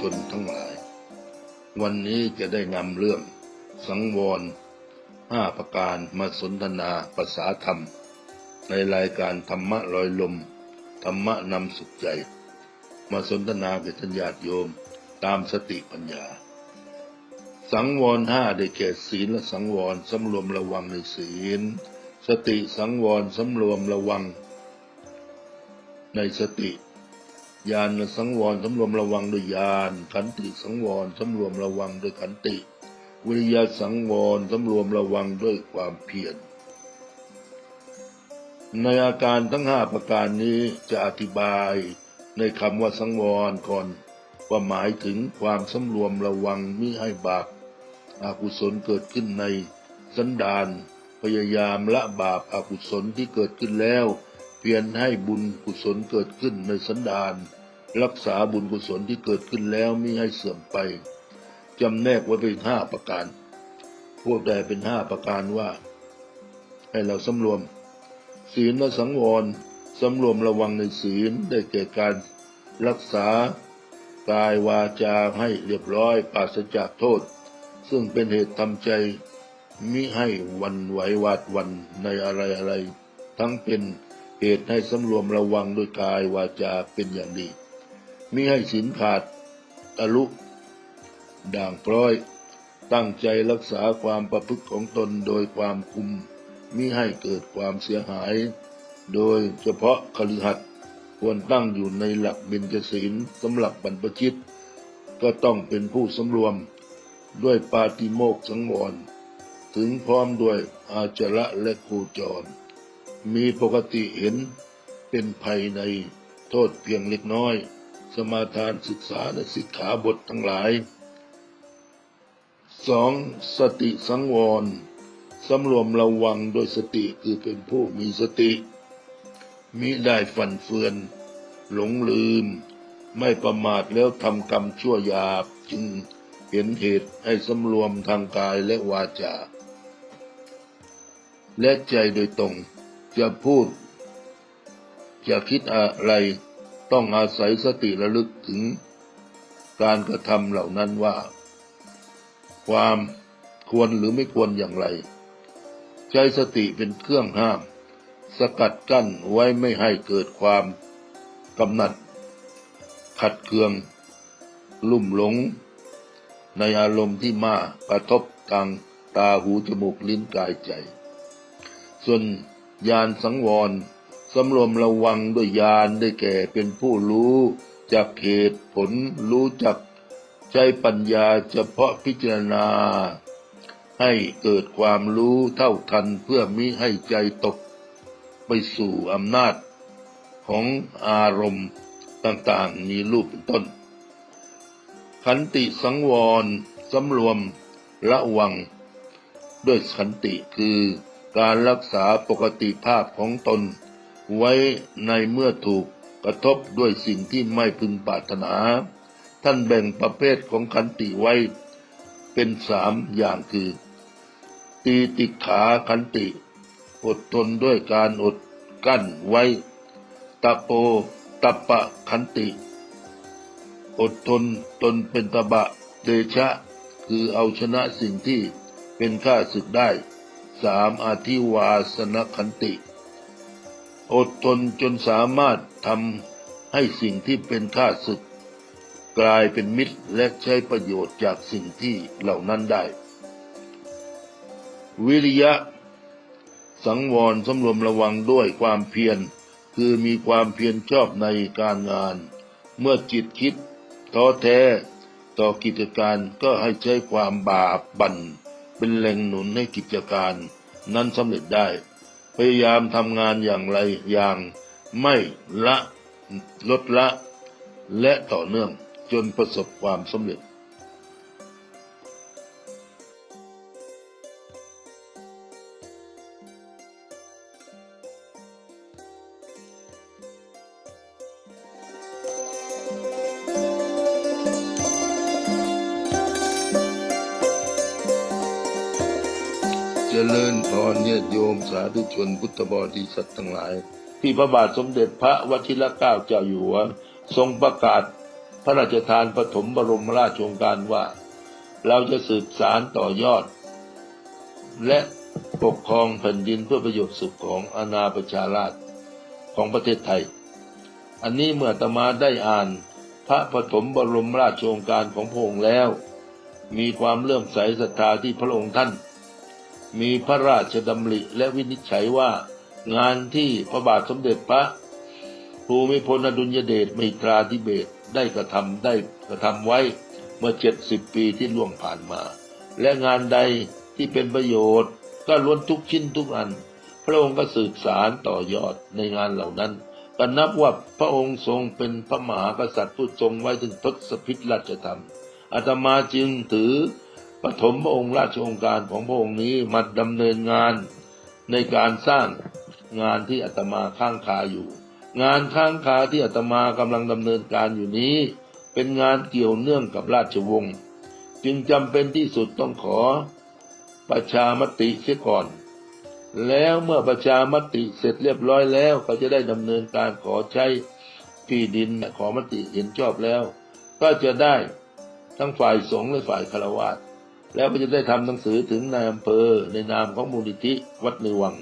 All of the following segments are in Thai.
ชนทั้งหลาย วันนี้จะได้นำเรื่องสังวรห้าประการมาสนทนาภาษาธรรม ในรายการธรรมะลอยลม ธรรมะนำสุขใจ มาสนทนากับทัญญาติโยมตามสติปัญญา สังวรห้าได้แก่ศีลและสังวรสำรวมระวังในศีล สติสังวรสำรวมระวัง ในสติ ญาณสังวรสำรวมระวังด้วยญาณขันติสังวรสำรวมระวังด้วยขันติ วิริยะสังวรสำรวมระวังด้วยความเพียรในอาการทั้งห้าประการนี้จะอธิบายในคำว่าสังวรก่อนว่าหมายถึงความสำรวมระวังมิให้บาปอากุศลเกิดขึ้นในสันดานพยายามละบาปอากุศลที่เกิดขึ้นแล้ว เพียรให้บุญกุศลเกิดขึ้นในสันดาน รักษาบุญกุศลที่เกิดขึ้นแล้วมิให้เสื่อมไปจำแนกไว้เป็นห้าประการ พวกใดเป็นห้าประการว่า ให้เราสำรวม ศีลและสังวรสำรวมระวังในศีลได้แก่การรักษากายวาจาให้เรียบร้อยปราศจากโทษ ซึ่งเป็นเหตุทำใจมิให้วันไหวหวาดวันในอะไรอะไร ทั้งเป็นเหตุให้สำรวมระวังด้วยกายวาจาเป็นอย่างดี มิให้สินขาดตะลุ ด่างพร้อย ตั้งใจรักษาความประพฤติของตนโดยความคุมมิให้เกิดความเสียหาย โดยเฉพาะคฤหัสถ์ควรตั้งอยู่ในหลักเบญจศีลสำหรับบรรพชิต ก็ต้องเป็นผู้สำรวมด้วยปาติโมกข์สังวร ถึงพร้อมด้วยอาจระและโคจร มีปกติเห็นเป็นภัยในโทษเพียงเล็กน้อย สมาทานศึกษาและสิกขาบททั้งหลายสองสติสังวรสำรวมระวังโดยสติคือเป็นผู้มีสติ มิได้ฝันเฟือน หลงลืม ไม่ประมาทแล้วทำกรรมชั่วหยาบจึงเห็นเหตุให้สำรวมทางกายและวาจา และใจโดยตรง จะพูด จะคิดอะไร ต้องอาศัยสติระลึกถึงการกระทำเหล่านั้นว่า ความควรหรือไม่ควรอย่างไร ใช้สติเป็นเครื่องห้าม สกัดกั้นไว้ไม่ให้เกิดความกำหนัด ขัดเคือง ลุ่มหลง ในอารมณ์ที่มากระทบทางตาหูจมูกลิ้นกายใจ ส่วนญาณสังวร สำรวมระวังด้วยญาณได้แก่เป็นผู้รู้จากเหตุผลรู้จักใช้ปัญญาเฉพาะพิจารณา ให้เกิดความรู้เท่าทันเพื่อมิให้ใจตก ไปสู่อำนาจของอารมณ์ต่างๆ มีรูปเป็นต้น ขันติสังวรสำรวมระวัง ด้วยขันติคือการรักษาปกติภาพของตน ไว้ในเมื่อถูกกระทบด้วยสิ่งที่ไม่พึงปรารถนา ท่านแบ่งประเภทของขันติไว้เป็นสามอย่างคือ ตีติขาขันติ อดทนด้วยการอดกั้นไว้ตะโปตะปะขันติ อดทนตนเป็นตบะเดชะ คือเอาชนะสิ่งที่เป็นข้าศึกได้สามอาทิวาสนขันติ อดทนจนสามารถทำให้สิ่งที่เป็นข้าศึก กลายเป็นมิตรและใช้ประโยชน์จากสิ่งที่เหล่านั้นได้ วิริยะ สังวรสำรวมระวังด้วยความเพียรคือมีความเพียรชอบในการงาน เมื่อจิตคิดท้อแท้ต่อกิจการก็ให้ใช้ความบาปบั่นเป็นแหล่งหนุนให้กิจการนั้นสำเร็จได้ ยายามทำงานอย่างไรอย่างไม่ละลดละและต่อเนื่องจนประสบความสำเร็จ เจริญพรเนี่ยโยมสาธุชนพุทธบริษัททั้งหลาย ที่พระบาทสมเด็จพระวชิรเกล้าเจ้าอยู่หัวทรงประกาศพระราชทานปฐมบรมราชโองการว่า เราจะสืบสารต่อยอด และปกครองแผ่นดินเพื่อประโยชน์สุขของอาณาประชาราชของประเทศไทย อันนี้เมื่อตมาได้อ่านพระปฐมบรมราชโองการของพระองค์แล้ว มีความเลื่อมใสศรัทธาที่พระองค์ท่าน มีพระราชดำริและวินิจฉัยว่างานที่พระบาทสมเด็จพระภูมิพลอดุลยเดชมิตราธิเบศได้กระทำได้กระทำไว้เมื่อเจ็ดสิบปีที่ล่วงผ่านมา และงานใดที่เป็นประโยชน์ ก็ล้วนทุกชิ้นทุกอัน พระองค์ก็สืบสารต่อยอดในงานเหล่านั้นก็นับว่าพระองค์ทรงเป็นพระมหากษัตริย์ผู้ทรงไว้ถึงทศพิธราชธรรมอาตมาจึงถือ ปฐมพระองค์ราชองการของพระองค์นี้มาดำเนินงานในการสร้างงานที่อาตมาข้างคาอยู่ งานข้างคาที่อาตมากำลังดำเนินการอยู่นี้ เป็นงานเกี่ยวเนื่องกับราชวงศ์จึงจำเป็นที่สุดต้องขอประชามติเสียก่อน แล้วเมื่อประชามติเสร็จเรียบร้อยแล้วเขาจะได้ดำเนินการขอใช้ที่ดินขอมติเห็นชอบแล้ว ก็จะได้ทั้งฝ่ายสงฆ์และฝ่ายคารวะ แล้วก็จะได้ทำหนังสือถึงนายอำเภอในนามของมูลนิธิวัดในวัง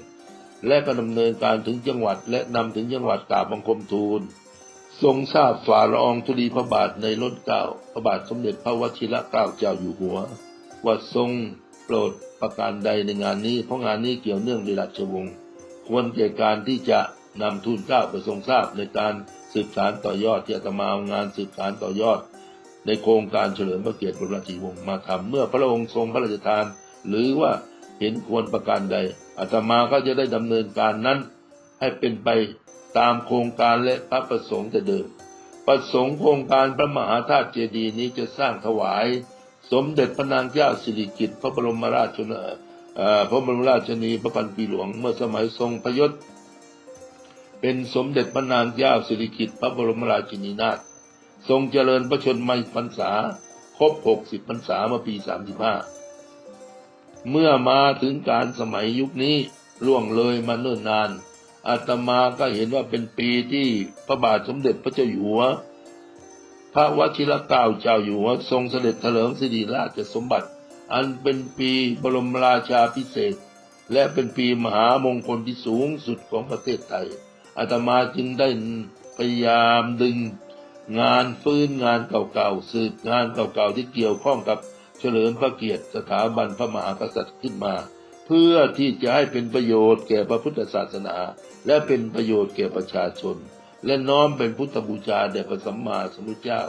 และก็ดำเนินการถึงจังหวัด และนำถึงจังหวัดกราบบังคมทูล ทรงทราบฝ่าละอองธุลีพระบาทในล้นเกล้าพระบาทสมเด็จพระวชิรเกล้าเจ้าอยู่หัวว่าทรงโปรดประการใดในงานนี้เพราะงานนี้เกี่ยวเนื่องในราชวงศ์ควรแก่การที่จะนำทูลเกล้าไปทรงทราบในการสืบสารต่อยอดที่อาตมาเอางานสืบสารต่อยอด ในโครงการเฉลิมพระเกียรติบรมราชวงศ์มาทำเมื่อพระองค์ทรงพระราชทาน หรือว่าเห็นควรประการใดอาตมาก็จะได้ดำเนินการนั้น ให้เป็นไปตามโครงการและพระประสงค์แต่เดิม ประสงค์โครงการพระมหาธาตุเจดีย์นี้จะสร้างถวาย สมเด็จพระนางเจ้าสิริกิติ์พระบรมราชชนพระบรมราชนีพระพันปีหลวงเมื่อสมัยทรงพยศเป็นสมเด็จพระนางเจ้าสิริกิติ์พระบรมราชินีนาถ ทรงเจริญพระชนมพรรษา ครบหกสิบพรรษาเมื่อปีสามสิบห้าเมื่อมาถึงการสมัยยุคนี้ล่วงเลยมาเนิ่นนาน อาตมาก็เห็นว่าเป็นปีที่พระบาทสมเด็จพระเจ้าอยู่หัว พระวชิรเกล้าเจ้าอยู่หัวทรงเสด็จเถลิงสิริราชสมบัติ อันเป็นปีบรมราชาพิเศษ และเป็นปีมหามงคลที่สูงสุดของประเทศไทยอาตมาจึงได้พยายามดึง งานฟื้นงานเก่าๆสืบงานเก่าๆที่เกี่ยวข้องกับเฉลิมพระเกียรติสถาบันพระมหากษัตริย์ขึ้นมา เพื่อที่จะให้เป็นประโยชน์แก่พระพุทธศาสนา และเป็นประโยชน์แก่ประชาชน และน้อมเป็นพุทธบูชาแด่พระสัมมาสัมพุทธเจ้า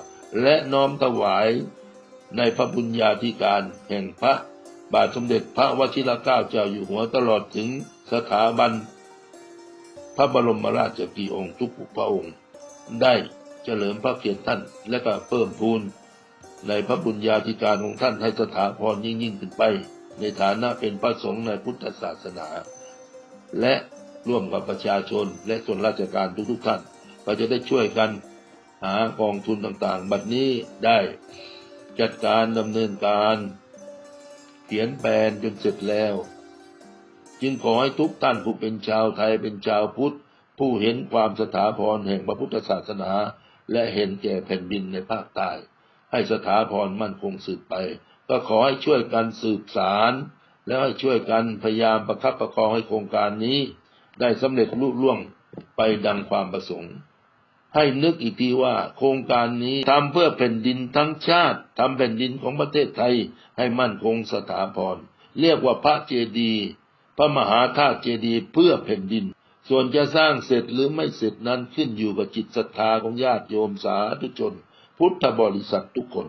และน้อมถวายในพระบุญญาธิการแห่งพระบาทสมเด็จพระวชิรเกล้าเจ้าอยู่หัวตลอดถึงสถาบัน พระบรมราชกีองค์ทุกพระองค์ได้ เฉลิมพระเกียรติท่าน และก็เพิ่มพูนในพระบุญญาธิการของท่านให้สถาพรยิ่งยิ่งขึ้นไป ในฐานะเป็นพระสงฆ์ในพุทธศาสนา และร่วมกับประชาชนและส่วนราชการทุกๆท่านก็จะได้ช่วยกันหากองทุนต่างๆ บัดนี้ได้จัดการดำเนินการเขียนแปลนจนเสร็จแล้ว จึงขอให้ทุกท่านผู้เป็นชาวไทยเป็นชาวพุทธ ผู้เห็นความสถาพรแห่งพระพุทธศาสนา และเห็นแก่แผ่นดินในภาคใต้ ให้สถาพรมั่นคงสืบไป ก็ขอให้ช่วยกันสืบสารแล้วให้ช่วยกันพยายามประคับประคองให้โครงการนี้ ได้สำเร็จลุล่วงไปดังความประสงค์ ให้นึกอีกทีว่าโครงการนี้ทำเพื่อแผ่นดินทั้งชาติทำแผ่นดินของประเทศไทยให้มั่นคงสถาพรเรียกว่าพระเจดีย์พระมหาธาตุเจดีย์เพื่อแผ่นดิน ส่วนจะสร้างเสร็จหรือไม่เสร็จนั้นขึ้นอยู่กับจิตศรัทธาของญาติโยมสาธุชน พุทธบริษัททุกคน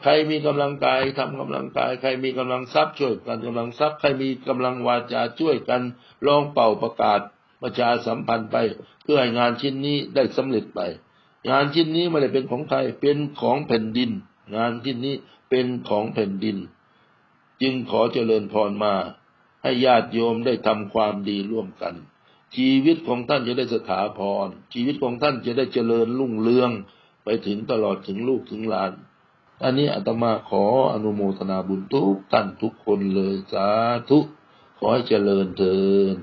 ใครมีกำลังกายทำกำลังกาย ใครมีกำลังทรัพย์ช่วยกันกำลังทรัพย์ใครมีกำลังวาจาช่วยกันลองเป่าประกาศประชาสัมพันธ์ไป เพื่อให้งานชิ้นนี้ได้สำเร็จไป งานชิ้นนี้ไม่ได้เป็นของใครเป็นของแผ่นดิน งานชิ้นนี้เป็นของแผ่นดิน จึงขอเจริญพรมา ให้ญาติโยมได้ทำความดีร่วมกัน ชีวิตของท่านจะได้สถาพร ชีวิตของท่านจะได้เจริญรุ่งเรืองไปถึงตลอดถึงลูกถึงหลาน อันนี้อาตมาขออนุโมทนาบุญทุกท่านทุกคนเลยสาธุ ขอให้เจริญเทิน